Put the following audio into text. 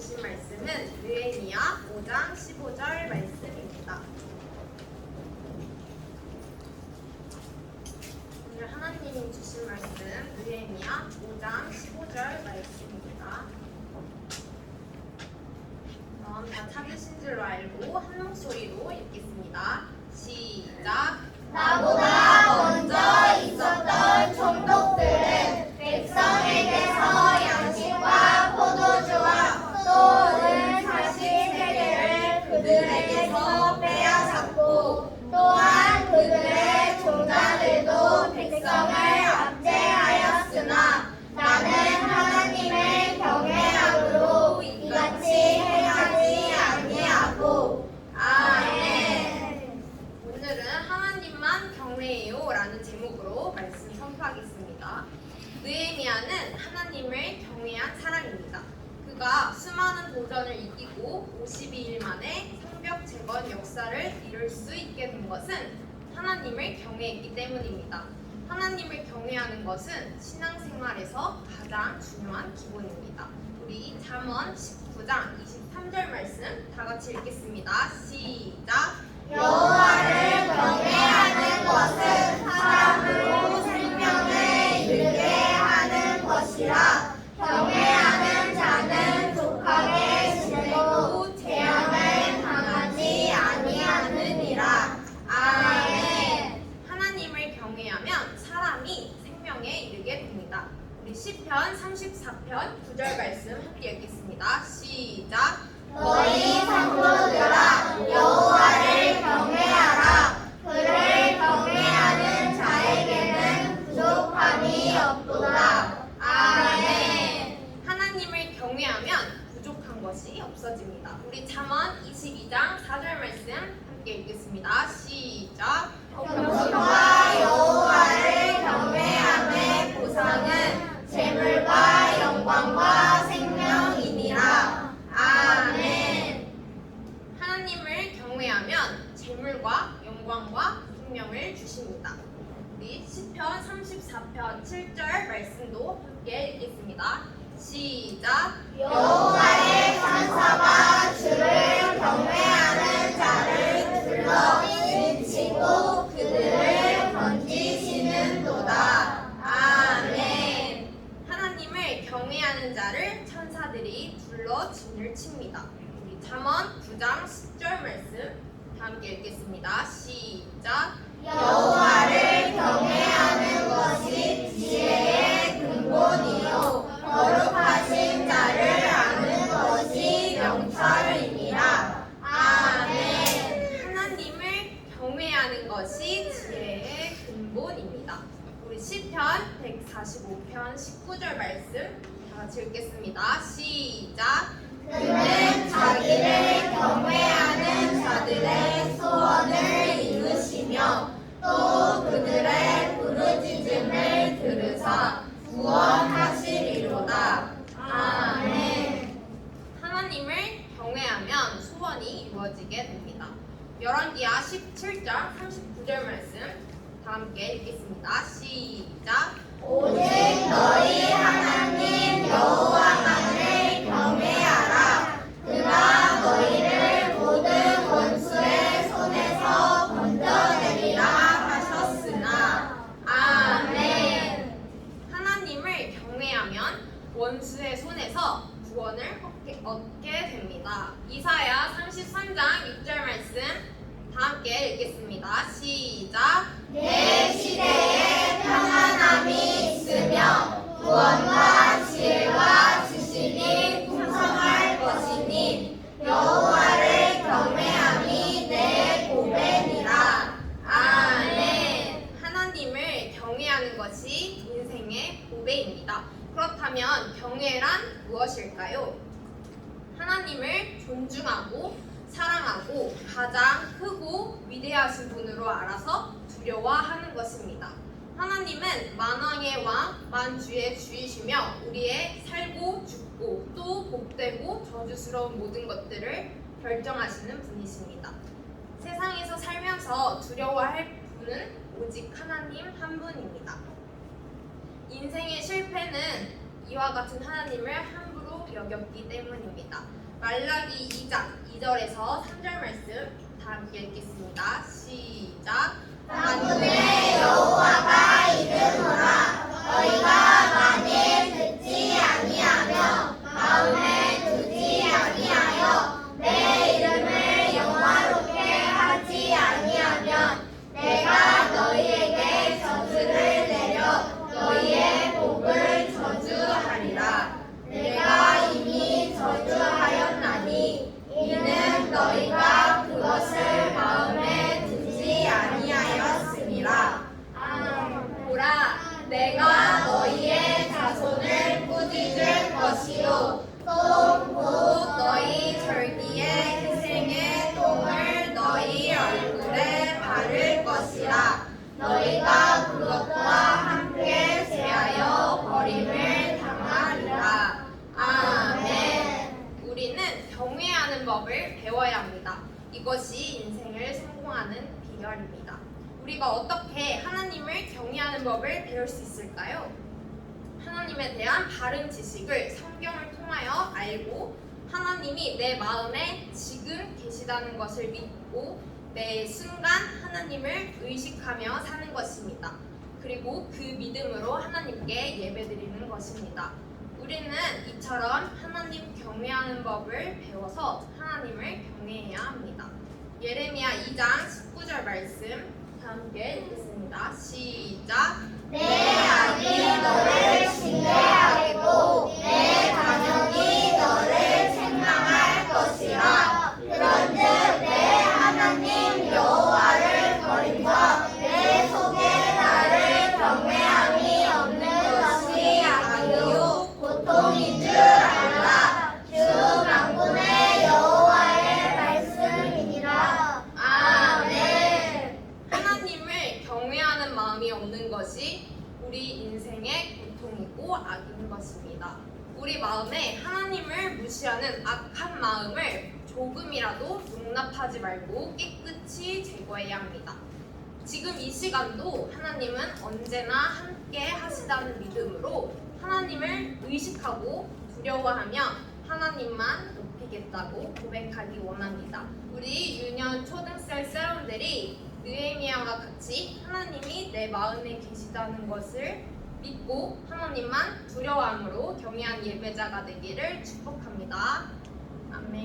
주신 말씀은 느헤미야 5장 15절 말씀입니다. 오늘 하나님이 주신 말씀 느헤미야 5장 15절 말씀입니다. 그럼 다 찾으신 줄로 알고 한 목소리로 읽겠습니다. 시작. 나보다 먼저 느헤미야는 하나님을 경외한 사람입니다. 그가 수많은 도전을 이기고 52일 만에 성벽 재건 역사를 이룰 수 있게 된 것은 하나님을 경외했기 때문입니다. 하나님을 경외하는 것은 신앙생활에서 가장 중요한 기본입니다. 우리 잠언 19장 23절 말씀 다 같이 읽겠습니다. 시작. 여호와를 경외하는 것은 생명을 우리 시편 34편 9절 말씀 함께 읽겠습니다. 시작. 너희 성도들아 여호와를 경외하라 그를 경외하는 자에게는 부족함이 없도다 아멘 하나님을 경외하면 부족한 것이 없어집니다. 우리 잠언 22장 4절 말씀 함께 읽겠습니다. 시작. 겸손과 여호와를 경외함의 보상은 재물과 영광과 생명이니라 아멘 하나님을 경외하면 재물과 영광과 생명을 주십니다. 우리 시편 34편 7절 말씀도 함께 읽겠습니다. 시작. 여호와의 천사가 주를 경외하는 자를 둘러 지치고 그들을 건지시는도다 아멘 하나님을 경외하는 자를 천사들이 둘러 진을 칩니다. 우리 잠언 9장 10절 말씀 다 함께 읽겠습니다. 시작. 입니다. 우리 시편 145편 19절 말씀 다 같이 읽겠습니다. 시작. 그는 자기를 경외하는 자들의 소원을 이루시며 함께 읽겠습니다. 시작. 오직 너희 하 존중하고 사랑하고 가장 크고 위대하신 분으로 알아서 두려워하는 것입니다. 하나님은 만왕의 왕, 만주의 주이시며 우리의 살고 죽고 또 복되고 저주스러운 모든 것들을 결정하시는 분이십니다. 세상에서 살면서 두려워할 분은 오직 하나님 한 분입니다. 인생의 실패는 이와 같은 하나님을 함부로 여겼기 때문입니다. 말라기 2장 2절에서 3절 말씀 다 함께 읽겠습니다. 인생을 성공하는 비결입니다. 우리가 어떻게 하나님을 경외하는 법을 배울 수 있을까요? 하나님에 대한 바른 지식을 성경을 통하여 알고 하나님이 내 마음에 지금 계시다는 것을 믿고 매 순간 하나님을 의식하며 사는 것입니다. 그리고 그 믿음으로 하나님께 예배드리는 것입니다. 우리는 이처럼 하나님 경외하는 법을 배워서 하나님을 경외해야 합니다. 예레미야 2장 19절 말씀 다 함께 읽겠습니다. 시작. 내 악이 너를 신뢰하 악인 것입니다. 우리 마음에 하나님을 무시하는 악한 마음을 조금이라도 용납하지 말고 깨끗이 제거해야 합니다. 지금 이 시간도 하나님은 언제나 함께 하시다는 믿음으로 하나님을 의식하고 두려워하며 하나님만 높이겠다고 고백하기 원합니다. 우리 유년 초등생 세런들이 느헤미야와 같이 하나님이 내 마음에 계시다는 것을 믿고 하나님만 두려워함으로 경외한 예배자가 되기를 축복합니다. 아멘.